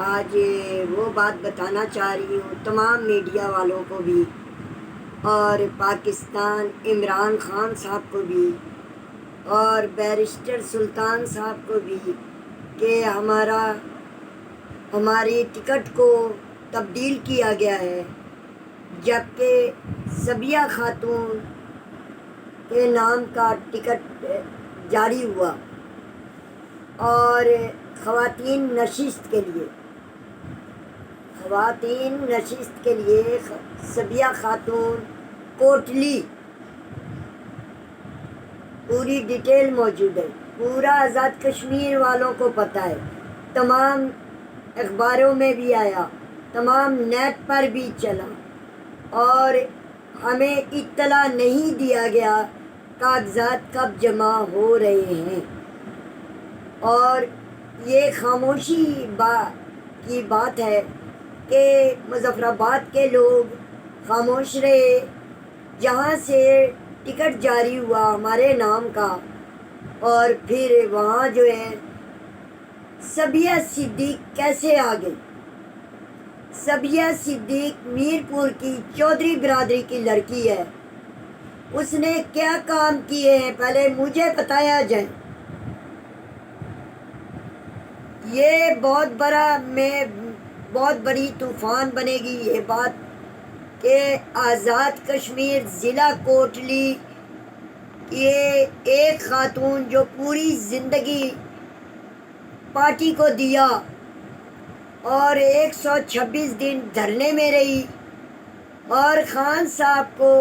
आज वो बात बताना चाह रही हूँ, तमाम मीडिया वालों को भी और पाकिस्तान इमरान खान साहब को भी और बैरिस्टर सुल्तान साहब को भी कि हमारा, हमारी टिकट को तब्दील किया गया है। जबकि सबिया खातून के नाम का टिकट जारी हुआ और ख़वातीन नशिस्त के लिए। ख़वातीन नशिस्त के लिए सबिया खातून कोटली। पूरी डिटेल मौजूद है। पूरा आज़ाद कश्मीर वालों को पता है। तमाम अखबारों में भी आया। तमाम नेट पर भी चला। और हमें इतला नहीं दिया गया कागजात कब जमा हो रहे हैं। और ये खामोशी बा की बात है कि मुजफ़राबाद के लोग खामोश रहे। जहाँ से टिकट जारी हुआ हमारे नाम का। और फिर वहाँ जो है, सबिया सिद्दीक कैसे आ गई? सबिया सिद्दीक मीरपुर की चौधरी बिरादरी की लड़की है। उसने क्या काम किए हैं, पहले मुझे बताया जाए। ये बहुत बड़ा में बहुत बड़ी तूफ़ान बनेगी, ये बात कि आज़ाद कश्मीर ज़िला कोटली, ये एक ख़ातून जो पूरी ज़िंदगी पार्टी को दिया और 126 दिन धरने में रही और ख़ान साहब को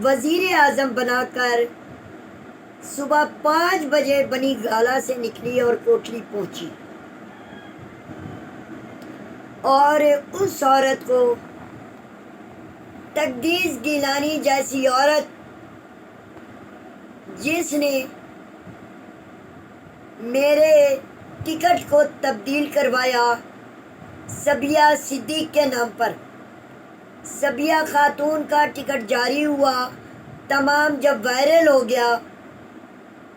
वज़ीर आज़म बनाकर सुबह पाँच बजे बनी गाला से निकली और कोटली पहुँची। और उस औरत को तकदीस गिलानी जैसी औरत जिसने मेरे टिकट को तब्दील करवाया, सबिया सिद्दीक के नाम पर। सबिया खातून का टिकट जारी हुआ, तमाम जब वायरल हो गया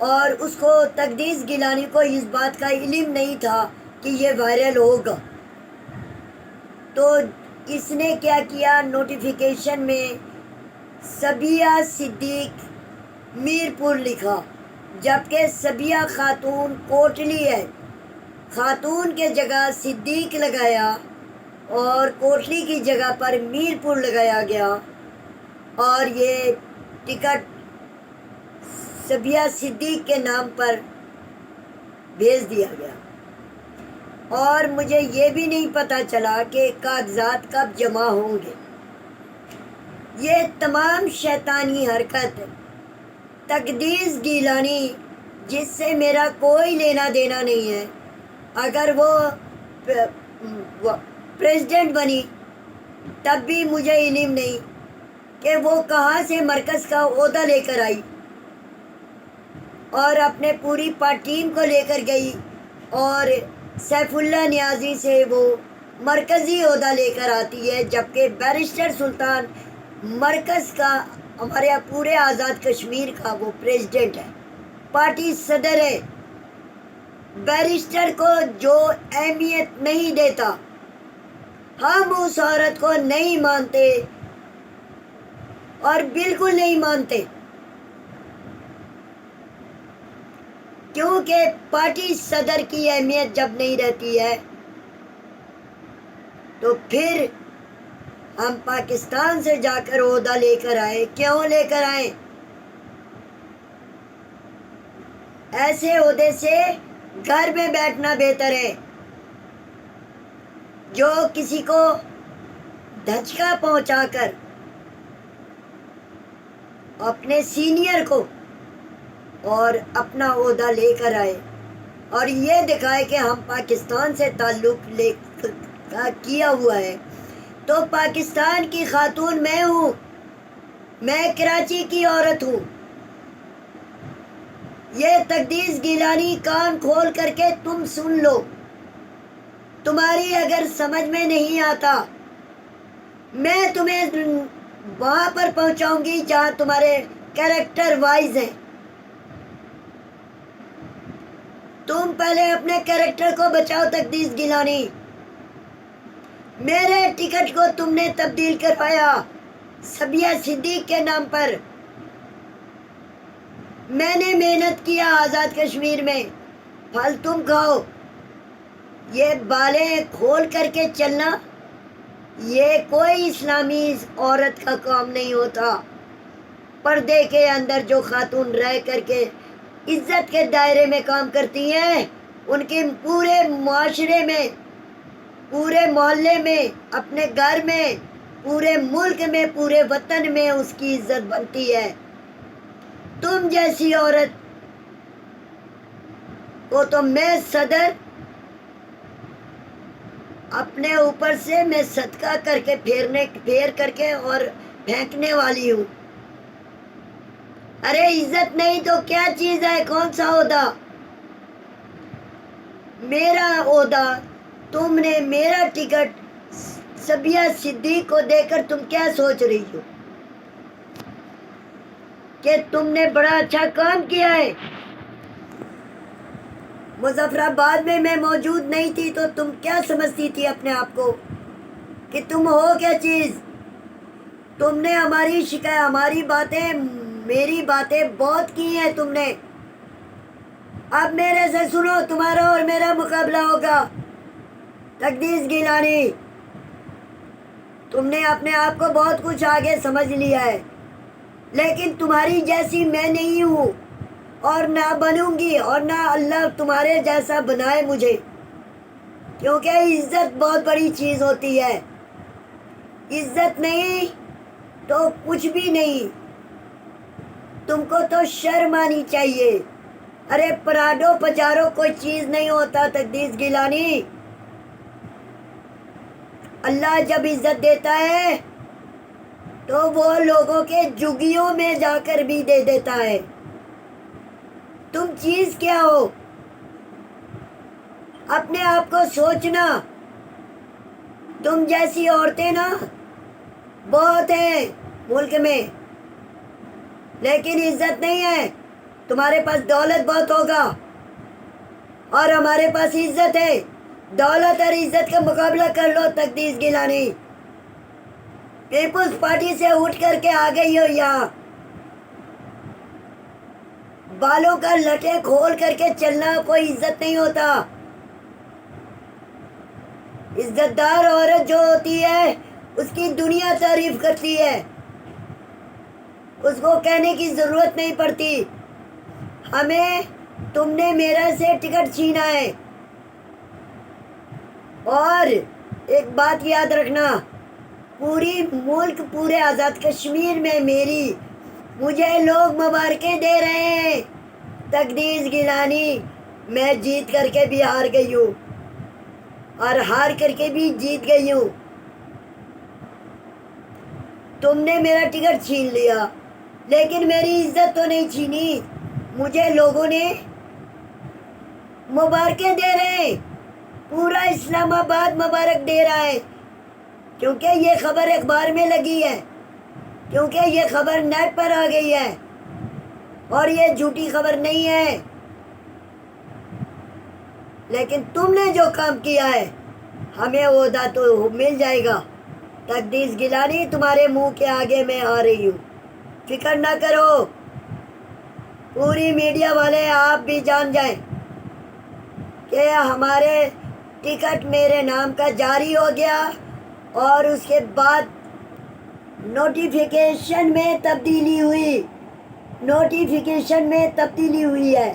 और उसको तकदीस गिलानी को इस बात का इल्म नहीं था कि ये वायरल होगा। तो इसने क्या किया? नोटिफिकेशन में सबिया सिद्दीक मीरपुर लिखा, जबकि सबिया खातून कोटली है। खातून के जगह सिद्दीक लगाया और कोटली की जगह पर मीरपुर लगाया गया। और ये टिकट सबिया सिद्दीक के नाम पर भेज दिया गया। और मुझे ये भी नहीं पता चला कि कागजात कब जमा होंगे। ये तमाम शैतानी हरकत, तकदीस गीलानी, जिससे मेरा कोई लेना देना नहीं है, अगर वो प्रेसिडेंट बनी, तब भी मुझे इल्म नहीं कि वो कहाँ से मरकज़ का अहदा लेकर आई और अपने पूरी टीम को लेकर गई और सैफुल्ला न्याजी से वो मरकज़ी अहदा लेकर आती है, जबकि बैरिस्टर सुल्तान मरकज़ का, हमारे यहाँ पूरे आज़ाद कश्मीर का वो प्रेसिडेंट है। पार्टी सदर है। बैरिस्टर को जो अहमियत नहीं देता, हम उस औरत को नहीं मानते और बिल्कुल नहीं मानते। क्योंकि पार्टी सदर की अहमियत जब नहीं रहती है तो फिर हम पाकिस्तान से जाकर ओहदा लेकर आए। क्यों लेकर आए? ऐसे ओहदे से घर में बैठना बेहतर है। जो किसी को धचका पहुंचाकर अपने सीनियर को और अपना अहदा लेकर आए। और ये दिखाए कि हम पाकिस्तान से ताल्लुक़ ले किया हुआ है। तो पाकिस्तान की खातून मैं हूँ। मैं कराची की औरत हूँ। ये तकदीस गिलानी कान खोल करके तुम सुन लो। तुम्हारी अगर समझ में नहीं आता, मैं तुम्हें वहाँ पर पहुँचाऊँगी जहाँ तुम्हारे कैरेक्टर वाइज हैं। तुम पहले अपने कैरेक्टर को बचाओ, तकदीस गिलानी। मेरे टिकट को तुमने तब्दील करवाया, सबिया सिद्दीक के नाम पर। मैंने मेहनत किया आज़ाद कश्मीर में। फल तुम खाओ। ये बाले खोल करके चलना, ये कोई इस्लामी औरत का काम नहीं होता। पर्दे के अंदर जो खातून रह करके इज़्ज़त के दायरे में काम करती हैं। उनके पूरे माशरे में, पूरे मोहल्ले में, अपने घर में, पूरे मुल्क में, पूरे वतन में उसकी इज़्ज़त बनती है। तुम जैसी औरत को तो मैं सदर, अपने ऊपर से मैं सदका करके फेरने, फेर करके और फेंकने वाली हूँ। अरे इज़्ज़त नहीं तो क्या चीज़ है? कौन सा ओदा मेरा ओदा तुमने मेरा टिकट सबिया सिद्दीक को देकर तुम क्या सोच रही हो? कि तुमने बड़ा अच्छा काम किया है। मुजफ्फराबाद में मैं मौजूद नहीं थी तो तुम क्या समझती थी अपने आप को? कि तुम हो क्या चीज़? तुमने हमारी शिकायत, हमारी बातें मेरी बातें बहुत की हैं तुमने। अब मेरे से सुनो, तुम्हारा और मेरा मुकाबला होगा। तकदीस गिलानी, तुमने अपने आप को बहुत कुछ आगे समझ लिया है। लेकिन तुम्हारी जैसी मैं नहीं हूँ, और ना बनूँगी, और ना अल्लाह तुम्हारे जैसा बनाए मुझे। क्योंकि इज़्ज़त बहुत बड़ी चीज़ होती है। इज़्ज़त नहीं तो कुछ भी नहीं। तुमको तो शर्म आनी चाहिए। अरे पराडो पचारो कोई चीज़ नहीं होता, तकदीस गिलानी। अल्लाह जब इज़्ज़त देता है तो वो लोगों के जुगियों में जाकर भी दे देता है। तुम चीज़ क्या हो? अपने आप को सोचना। तुम जैसी औरतें ना, बहुत हैं मुल्क में। लेकिन इज़्ज़त नहीं है। तुम्हारे पास दौलत बहुत होगा। और हमारे पास इज़्ज़त है। दौलत और इज़्ज़त का मुकाबला कर लो तकदीस गिलानी। पीपुल्स पार्टी से उठ करके आ गई हो यहाँ। बालों का लटे खोल करके चलना कोई इज़्ज़त नहीं होता। इज्जतदार औरत जो होती है, उसकी दुनिया तारीफ़ करती है। उसको कहने की ज़रूरत नहीं पड़ती। हमें तुमने मेरा से टिकट छीना है। और एक बात याद रखना, पूरी मुल्क पूरे आज़ाद कश्मीर में मेरी, मुझे लोग मुबारकें दे रहे हैं। तकदीस गिलानी, मैं जीत करके भी हार गई हूँ। और हार करके भी जीत गई हूँ। तुमने मेरा टिकट छीन लिया। लेकिन मेरी इज़्ज़त तो नहीं छीनी। मुझे लोगों ने मुबारकें दे रहे हैं। पूरा इस्लामाबाद मुबारक दे रहा है। क्योंकि ये खबर अखबार में लगी है। क्योंकि ये खबर नेट पर आ गई है। और ये झूठी खबर नहीं है। लेकिन तुमने जो काम किया है, हमें ओदा तो मिल जाएगा। तकदीस गिलानी, तुम्हारे मुँह के आगे मैं आ रही हूँ। फ़िक्र ना करो। पूरी मीडिया वाले आप भी जान जाएँ कि हमारे टिकट मेरे नाम का जारी हो गया और उसके बाद नोटिफिकेशन में तब्दीली हुई। नोटिफिकेशन में तब्दीली हुई है।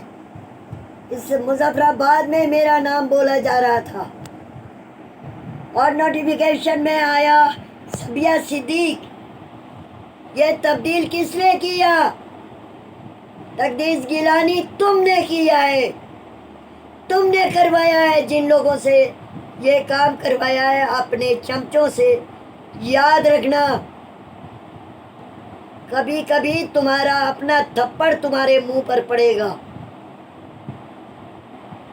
इस मुजफ्फराबाद में मेरा नाम बोला जा रहा था। और नोटिफिकेशन में आया सबिया सिद्दीक। ये तब्दील किसने किया? तकदीस गिलानी तुमने किया है। तुमने करवाया है जिन लोगों से ये काम करवाया है, अपने चमचों से याद रखना। कभी कभी तुम्हारा अपना थप्पड़ तुम्हारे मुँह पर पड़ेगा।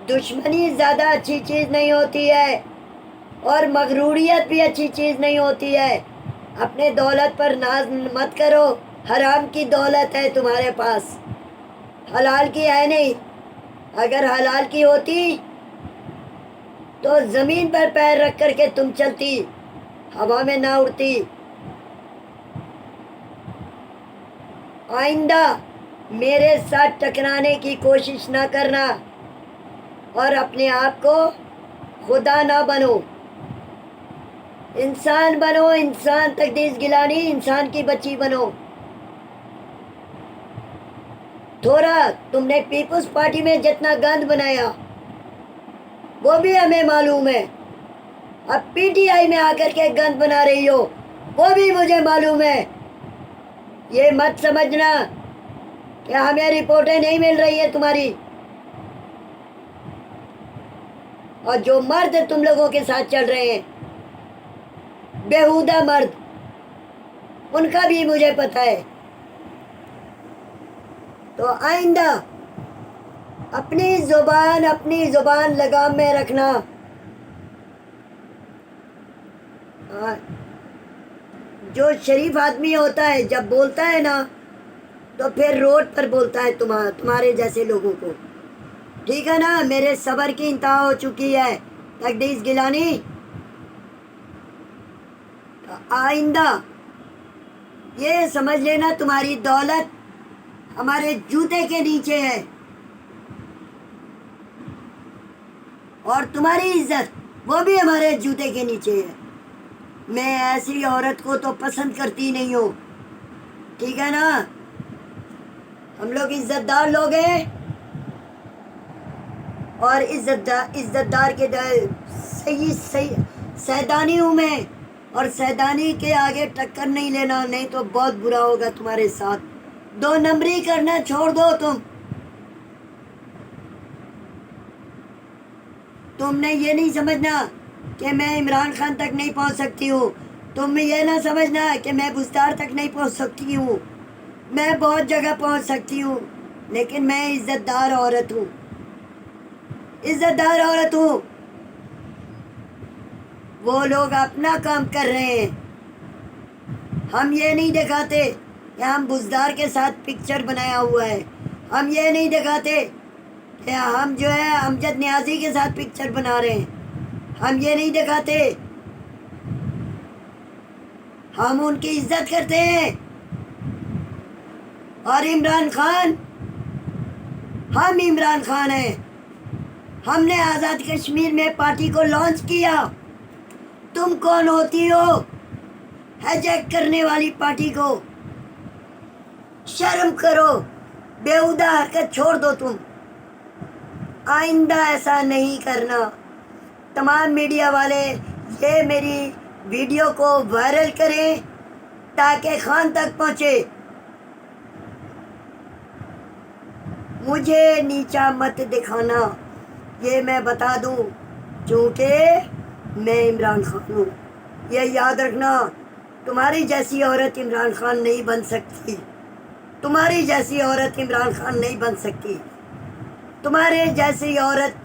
दुश्मनी ज़्यादा अच्छी चीज़ नहीं होती है और मगरूरियत भी अच्छी चीज़ नहीं होती है। अपने दौलत पर नाज मत करो। हराम की दौलत है तुम्हारे पास। हलाल की है नहीं। अगर हलाल की होती तो ज़मीन पर पैर रख कर के तुम चलती, हवा में ना उड़ती। आइंदा, मेरे साथ टकराने की कोशिश ना करना और अपने आप को खुदा ना बनो। इंसान बनो, इंसान तकदीस गिलानी, इंसान की बच्ची बनो। थोड़ा तुमने पीपुल्स पार्टी में जितना गंद बनाया, वो भी हमें मालूम है। अब पीटीआई में आकर के गंद बना रही हो, वो भी मुझे मालूम है। ये मत समझना कि हमें रिपोर्टें नहीं मिल रही है तुम्हारी। और जो मर्द तुम लोगों के साथ चल रहे हैं बेहुदा मर्द। उनका भी मुझे पता है। तो आइंदा, अपनी ज़ुबान अपनी ज़ुबान लगाम में रखना। जो शरीफ आदमी होता है, जब बोलता है ना तो फिर रोड पर बोलता है तुम्हारा तुम्हारे जैसे लोगों को। ठीक है ना? मेरे सबर की इंतहा हो चुकी है। तकदीस गिलानी। आइंदा। ये समझ लेना तुम्हारी दौलत हमारे जूते के नीचे है। और तुम्हारी इज़्ज़त, वो भी हमारे जूते के नीचे है। मैं ऐसी औरत को तो पसंद करती नहीं हूँ। ठीक है ना? हम लोग इज्जतदार लोग हैं। और इज्जतदार इज्जतदार के सही सही, सैदानी हूँ मैं। और सैदानी के आगे टक्कर नहीं लेना, नहीं तो बहुत बुरा होगा तुम्हारे साथ। दो नंबरी करना छोड़ दो तुम। तुमने ये नहीं समझना कि मैं इमरान खान तक नहीं पहुँच सकती हूँ। तुम ये ना समझना कि मैं बुस्तार तक नहीं पहुँच सकती हूँ। मैं बहुत जगह पहुँच सकती हूँ, लेकिन मैं इज्जतदार औरत हूँ। इज्जतदार औरत हूँ। वो लोग अपना काम कर रहे हैं। हम ये नहीं दिखाते कि हम बुजदार के साथ पिक्चर बनाया हुआ है। हम ये नहीं दिखाते कि हम जो है अमजद न्याजी के साथ पिक्चर बना रहे हैं। हम ये नहीं दिखाते। हम उनकी इज़्ज़त करते हैं। और इमरान खान, हम इमरान खान हैं। हमने आज़ाद कश्मीर में पार्टी को लॉन्च किया। तुम कौन होती हो? हैजैक करने वाली पार्टी को। शर्म करो, बेहुदा हरकत छोड़ दो तुम। आइंदा ऐसा नहीं करना। तमाम मीडिया वाले ये मेरी वीडियो को वायरल करें ताकि खान तक पहुँचे। मुझे नीचा मत दिखाना। ये मैं बता दूँ क्योंकि मैं इमरान खान हूँ यह याद रखना, तुम्हारी जैसी औरत इमरान खान नहीं बन सकती। तुम्हारी जैसी औरत इमरान खान नहीं बन सकती। तुम्हारे जैसी औरत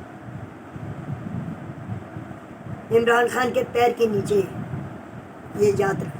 इमरान खान के पैर के नीचे। ये याद रखना।